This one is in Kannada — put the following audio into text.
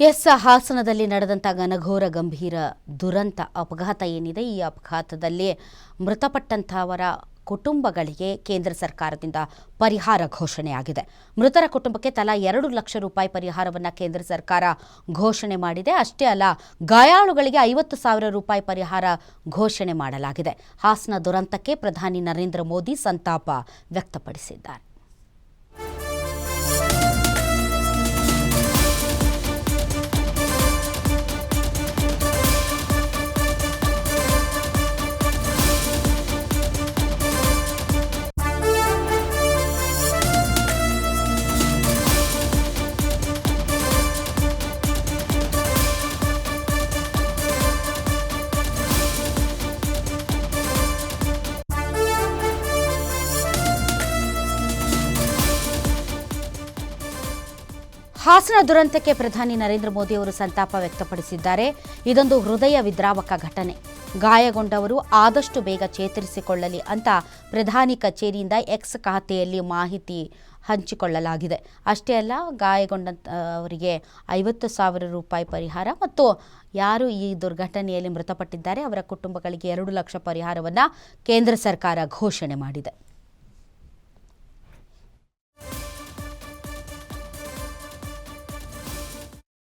ಎಸ್ ಹಾಸನದಲ್ಲಿ ನಡೆದಂಥ ಘನಘೋರ ಗಂಭೀರ ದುರಂತ ಅಪಘಾತ ಏನಿದೆ ಈ ಅಪಘಾತದಲ್ಲಿ ಮೃತಪಟ್ಟಂಥವರ ಕುಟುಂಬಗಳಿಗೆ ಕೇಂದ್ರ ಸರ್ಕಾರದಿಂದ ಪರಿಹಾರ ಘೋಷಣೆಯಾಗಿದೆ. ಮೃತರ ಕುಟುಂಬಕ್ಕೆ ತಲಾ ಎರಡು ಲಕ್ಷ ರೂಪಾಯಿ ಪರಿಹಾರವನ್ನು ಕೇಂದ್ರ ಸರ್ಕಾರ ಘೋಷಣೆ ಮಾಡಿದೆ. ಅಷ್ಟೇ ಅಲ್ಲ, ಗಾಯಾಳುಗಳಿಗೆ ಐವತ್ತು ಸಾವಿರ ರೂಪಾಯಿ ಪರಿಹಾರ ಘೋಷಣೆ ಮಾಡಲಾಗಿದೆ. ಹಾಸನ ದುರಂತಕ್ಕೆ ಪ್ರಧಾನಿ ನರೇಂದ್ರ ಮೋದಿ ಸಂತಾಪ ವ್ಯಕ್ತಪಡಿಸಿದ್ದಾರೆ. ಹಾಸನ ದುರಂತಕ್ಕೆ ಪ್ರಧಾನಿ ನರೇಂದ್ರ ಮೋದಿ ಅವರು ಸಂತಾಪ ವ್ಯಕ್ತಪಡಿಸಿದ್ದಾರೆ. ಇದೊಂದು ಹೃದಯ ವಿದ್ರಾವಕ ಘಟನೆ. ಗಾಯಗೊಂಡವರು ಆದಷ್ಟು ಬೇಗ ಚೇತರಿಸಿಕೊಳ್ಳಲಿ ಅಂತ ಪ್ರಧಾನಿ ಕಚೇರಿಯಿಂದ ಎಕ್ಸ್ ಖಾತೆಯಲ್ಲಿ ಮಾಹಿತಿ ಹಂಚಿಕೊಳ್ಳಲಾಗಿದೆ. ಅಷ್ಟೇ ಅಲ್ಲ, ಗಾಯಗೊಂಡವರಿಗೆ ಐವತ್ತು ಸಾವಿರ ರೂಪಾಯಿ ಪರಿಹಾರ ಮತ್ತು ಯಾರು ಈ ದುರ್ಘಟನೆಯಲ್ಲಿ ಮೃತಪಟ್ಟಿದ್ದಾರೆ ಅವರ ಕುಟುಂಬಗಳಿಗೆ ಎರಡು ಲಕ್ಷ ಪರಿಹಾರವನ್ನು ಕೇಂದ್ರ ಸರ್ಕಾರ ಘೋಷಣೆ ಮಾಡಿದೆ.